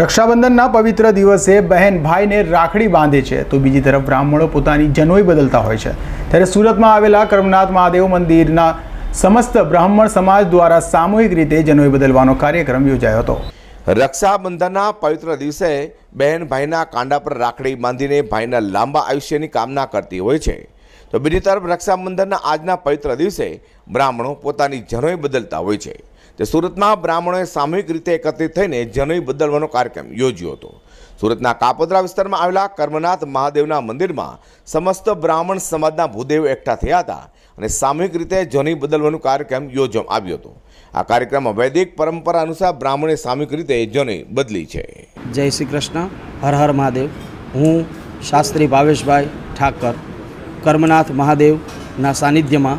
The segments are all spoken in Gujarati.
રક્ષાબંધનના પવિત્ર દિવસે બહેન ભાઈને રાખડી બાંધે છે, તો બીજી તરફ બ્રાહ્મણો પોતાની જનોઈ બદલતા હોય છે. ત્યારે સુરતમાં આવેલા કર્મનાથ મહાદેવ મંદિરના સમસ્ત બ્રાહ્મણ સમાજ દ્વારા સામૂહિક રીતે જનોઈ બદલવાનો કાર્યક્રમ યોજાયો હતો. રક્ષાબંધનના પવિત્ર દિવસે બહેન ભાઈના કાંડા પર રાખડી બાંધીને ભાઈના લાંબા આયુષ્યની કામના કરતી હોય છે. તો બીજી તરફ રક્ષાબંધનના આજના પવિત્ર દિવસે બ્રાહ્મણો પોતાની જનોઈ બદલતા હોય છે. તે સુરતમાં બ્રાહ્મણોએ સામૂહિક રીતે એકત્રિત થઈને જનોઈ બદલવાનો કાર્યક્રમ યોજ્યો હતો. સુરતના કાપોદ્રા વિસ્તારમાં આવેલા કર્મનાથ મહાદેવના મંદિરમાં સમસ્ત બ્રાહ્મણ સમાજના ભૂદેવ એકઠા થયા હતા અને સામૂહિક રીતે જનોઈ બદલવાનો કાર્યક્રમ યોજવામાં આવ્યો હતો. આ કાર્યક્રમમાં વૈદિક પરંપરા અનુસાર બ્રાહ્મણે સામૂહિક રીતે જનોઈ બદલી છે. જય શ્રી કૃષ્ણ. હર હર મહાદેવ. હું શાસ્ત્રી ભાવેશભાઈ ઠાકર. કર્મનાથ મહાદેવના સાનિધ્યમાં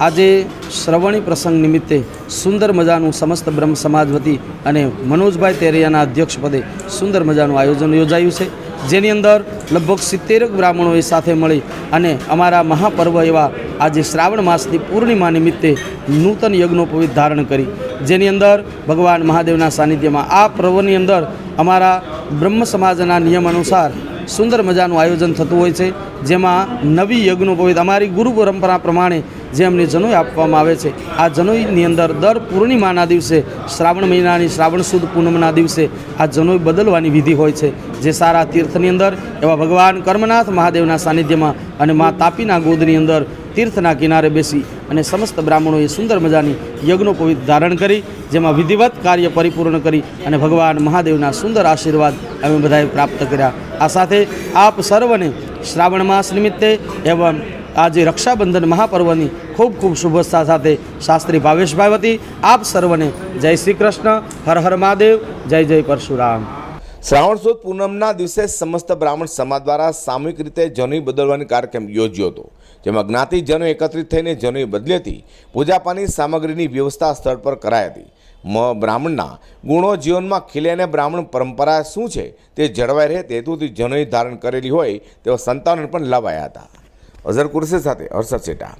આજે શ્રવણી પ્રસંગ નિમિત્તે સુંદર મજાનું સમસ્ત બ્રહ્મ સમાજ વતી અને મનોજભાઈ તેરિયાના અધ્યક્ષપદે સુંદર મજાનું આયોજન યોજાયું છે, જેની અંદર લગભગ સિત્તેરક બ્રાહ્મણોએ સાથે મળી અને અમારા મહાપર્વ એવા આજે શ્રાવણ માસની પૂર્ણિમા નિમિત્તે નૂતન યજ્ઞોપવિત ધારણ કરી. જેની અંદર ભગવાન મહાદેવના સાનિધ્યમાં આ પર્વની અંદર અમારા બ્રહ્મ સમાજના નિયમ અનુસાર સુંદર મજાનું આયોજન થતું હોય છે, જેમાં નવી યજ્ઞોપવિત અમારી ગુરુ પરંપરા પ્રમાણે જે અમને જનોઈ આપવામાં આવે છે. આ જનોઈની અંદર દર પૂર્ણિમાના દિવસે, શ્રાવણ મહિનાની શ્રાવણ સુદ પૂનમના દિવસે આ જનોઈ બદલવાની વિધિ હોય છે. જે સારા તીર્થની અંદર, એવા ભગવાન કર્મનાથ મહાદેવના સાનિધ્યમાં અને મા તાપીના ગોદની અંદર તીર્થના કિનારે બેસી અને સમસ્ત બ્રાહ્મણોએ સુંદર મજાની યજ્ઞોપવિત ધારણ કરી, જેમાં વિધિવત કાર્ય પરિપૂર્ણ કરી અને ભગવાન મહાદેવના સુંદર આશીર્વાદ અમે બધાએ પ્રાપ્ત કર્યા. આ સાથે આપ સર્વને શ્રાવણ માસ નિમિત્તે એવં આજે રક્ષાબંધન મહાપર્વની ખૂબ ખૂબ શુભેચ્છા સાથે શાસ્ત્રી ભાવેશભાઈ વતી આપ સર્વને જય શ્રી કૃષ્ણ, હર હર મહાદેવ, જય જય પરશુરામ. શ્રાવણ સુદ પૂનમના દિવસે સમસ્ત બ્રાહ્મણ સમાજ દ્વારા સામૂહિક રીતે જનોઈ બદલવાની કાર્યક્રમ યોજ્યો હતો, જેમાં જ્ઞાતિજનો એકત્રિત થઈને જનોઈ બદલી હતી પૂજાપાની સામગ્રીની વ્યવસ્થા સ્થળ પર કરાઈ હતી. મ બ્રાહ્મણના ગુણો જીવનમાં ખીલે અને બ્રાહ્મણ પરંપરા શું છે તે જળવાઈ રહે તે હેતુથી જનોઈ ધારણ કરેલી હોય તેવા સંતાનો પણ લાવાયા હતા. અઝર સાથે હર્ષદ શેઠા